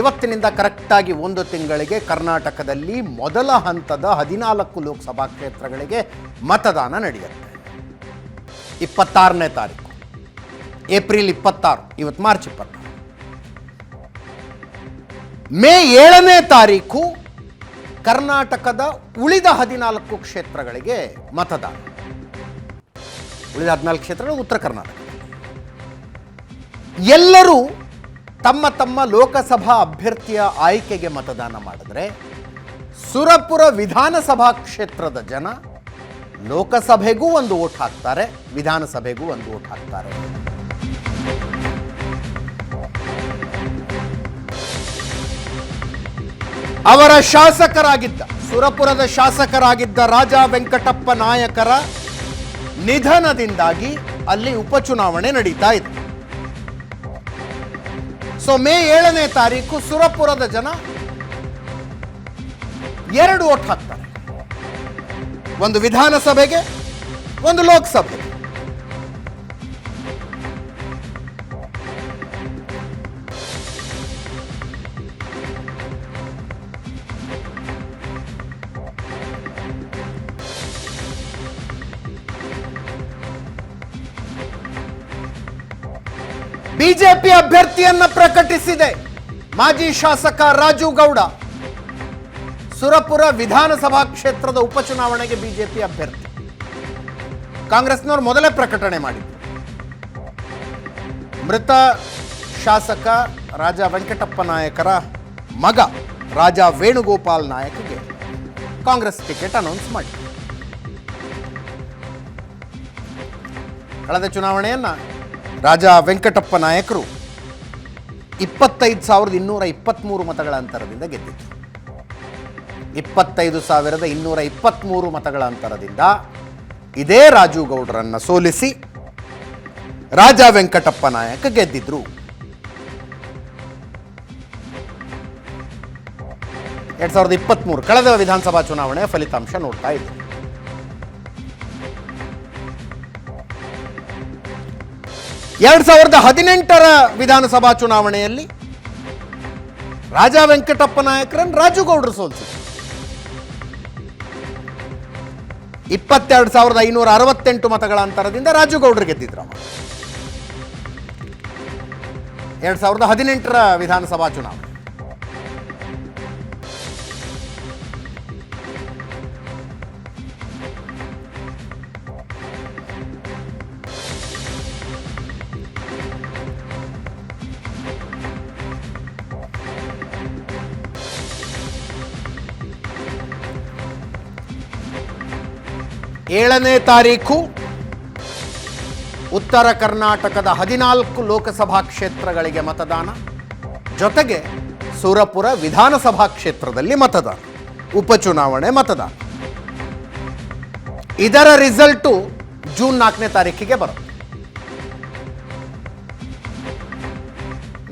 ಇವತ್ತಿನಿಂದ ಕರೆಕ್ಟಾಗಿ ಒಂದು ತಿಂಗಳಿಗೆ ಕರ್ನಾಟಕದಲ್ಲಿ ಮೊದಲ ಹಂತದ ಹದಿನಾಲ್ಕು ಲೋಕಸಭಾ ಕ್ಷೇತ್ರಗಳಿಗೆ ಮತದಾನ ನಡೆಯುತ್ತೆ. ಇಪ್ಪತ್ತಾರನೇ ತಾರೀಕು, ಏಪ್ರಿಲ್ ಇಪ್ಪತ್ತಾರು, ಇವತ್ತು ಮಾರ್ಚ್ ಇಪ್ಪತ್ತಾರು. ಮೇ ಏಳನೇ ತಾರೀಕು ಕರ್ನಾಟಕದ ಉಳಿದ ಹದಿನಾಲ್ಕು ಕ್ಷೇತ್ರಗಳಿಗೆ ಮತದಾನ. ಉಳಿದ ಹದಿನಾಲ್ಕು ಕ್ಷೇತ್ರಗಳು ಉತ್ತರ ಕರ್ನಾಟಕ ಎಲ್ಲರೂ ತಮ್ಮ ತಮ್ಮ ಲೋಕಸಭಾ ಅಭ್ಯರ್ಥಿಯ ಆಯ್ಕೆಗೆ ಮತದಾನ ಮಾಡಿದ್ರೆ ಸುರಪುರ ವಿಧಾನಸಭಾ ಕ್ಷೇತ್ರದ ಜನ ಲೋಕಸಭೆಗೂ ಒಂದು ಓಟ್ ಹಾಕ್ತಾರೆ, ವಿಧಾನಸಭೆಗೂ ಒಂದು ಓಟ್ ಹಾಕ್ತಾರೆ. ಅವರ ಶಾಸಕರಾಗಿದ್ದ, ಸುರಪುರದ ಶಾಸಕರಾಗಿದ್ದ ರಾಜ ವೆಂಕಟಪ್ಪ ನಾಯಕರ ನಿಧನದಿಂದಾಗಿ ಅಲ್ಲಿ ಉಪಚುನಾವಣೆ ನಡೀತಾ ಇದೆ. ಸೊ ಮೇ ಏಳನೇ ತಾರೀಕು ಸುರಪುರದ ಜನ ಎರಡು ಓಟ್ ಹಾಕ್ತಾರೆ. ಒಂದು ವಿಧಾನಸಭೆಗೆ ಒಂದು ಲೋಕಸಭೆಗೆ. ಬಿಜೆಪಿ ಅಭ್ಯರ್ಥಿಯನ್ನ ಪ್ರಕಟಿಸಿದೆ. ಮಾಜಿ ಶಾಸಕ ರಾಜು ಗೌಡ. ಸುರಪುರ ವಿಧಾನಸಭಾ ಕ್ಷೇತ್ರದ ಉಪಚುನಾವಣೆಗೆ ಬಿಜೆಪಿ ಅಭ್ಯರ್ಥಿ. ಕಾಂಗ್ರೆಸ್ನವರು ಮೊದಲೇ ಪ್ರಕಟಣೆ ಮಾಡಿದ್ರು. ಮೃತ ಶಾಸಕ ರಾಜ ವೆಂಕಟಪ್ಪ ನಾಯಕರ ಮಗ ರಾಜ ವೇಣುಗೋಪಾಲ್ ನಾಯಕಿಗೆ ಕಾಂಗ್ರೆಸ್ ಟಿಕೆಟ್ ಅನೌನ್ಸ್ ಮಾಡಿ ಕಳೆದ ಚುನಾವಣೆಯನ್ನ ರಾಜ ವೆಂಕಟಪ್ಪ ನಾಯಕರು ಇಪ್ಪತ್ತೈದು ಸಾವಿರದ ಇನ್ನೂರ ಇಪ್ಪತ್ತ್ಮೂರು ಮತಗಳ ಅಂತರದಿಂದ ಗೆದ್ದಿದ್ದರು ಇಪ್ಪತ್ತೈದು ಸಾವಿರದ ಇನ್ನೂರ ಇಪ್ಪತ್ತ್ಮೂರು ಮತಗಳ ಅಂತರದಿಂದ ಇದೇ ರಾಜು ಗೌಡರನ್ನು ಸೋಲಿಸಿ ರಾಜ ವೆಂಕಟಪ್ಪ ನಾಯಕ ಗೆದ್ದಿದ್ರು. ಎರಡ್ ಸಾವಿರದ ಇಪ್ಪತ್ತ್ಮೂರು ಕಳೆದ ವಿಧಾನಸಭಾ ಚುನಾವಣೆಯ ಫಲಿತಾಂಶ ನೋಡ್ತಾ ಇದ್ದೀವಿ ಎರಡ್ ಸಾವಿರದ ಹದಿನೆಂಟರ ವಿಧಾನಸಭಾ ಚುನಾವಣೆಯಲ್ಲಿ ರಾಜ ವೆಂಕಟಪ್ಪ ನಾಯಕರನ್ನು ರಾಜುಗೌಡರು ಸೋಲಿಸಿದರು. ಇಪ್ಪತ್ತೆರಡು ಸಾವಿರದ ಐನೂರ ಅರವತ್ತೆಂಟು ಮತಗಳ ಅಂತರದಿಂದ ರಾಜುಗೌಡರು ಗೆದ್ದಿದ್ರು ಎರಡು ಎರಡ್ ಸಾವಿರದ ಹದಿನೆಂಟರ ವಿಧಾನಸಭಾ ಚುನಾವಣೆ. ಏಳನೇ ತಾರೀಕು ಉತ್ತರ ಕರ್ನಾಟಕದ ಹದಿನಾಲ್ಕು ಲೋಕಸಭಾ ಕ್ಷೇತ್ರಗಳಿಗೆ ಮತದಾನ. ಜೊತೆಗೆ ಸುರಪುರ ವಿಧಾನಸಭಾ ಕ್ಷೇತ್ರದಲ್ಲಿ ಮತದಾನ. ಉಪಚುನಾವಣೆ ಮತದಾನ. ಇದರ ರಿಸಲ್ಟು ಜೂನ್ ನಾಲ್ಕನೇ ತಾರೀಕಿಗೆ ಬರುತ್ತೆ.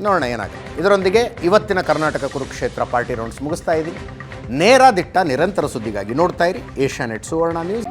ನೋಡೋಣ ಏನಾಗುತ್ತೆ. ಇದರೊಂದಿಗೆ ಇವತ್ತಿನ ಕರ್ನಾಟಕ ಕುರುಕ್ಷೇತ್ರ ಪಾರ್ಟಿ ರೌಂಡ್ಸ್ ಮುಗಿಸ್ತಾ ಇದ್ದೀನಿ. ನೇರ ದಿಟ್ಟ ನಿರಂತರ ಸುದ್ದಿಗಾಗಿ ನೋಡ್ತಾ ಇರಿ. Asianet Suvarna news.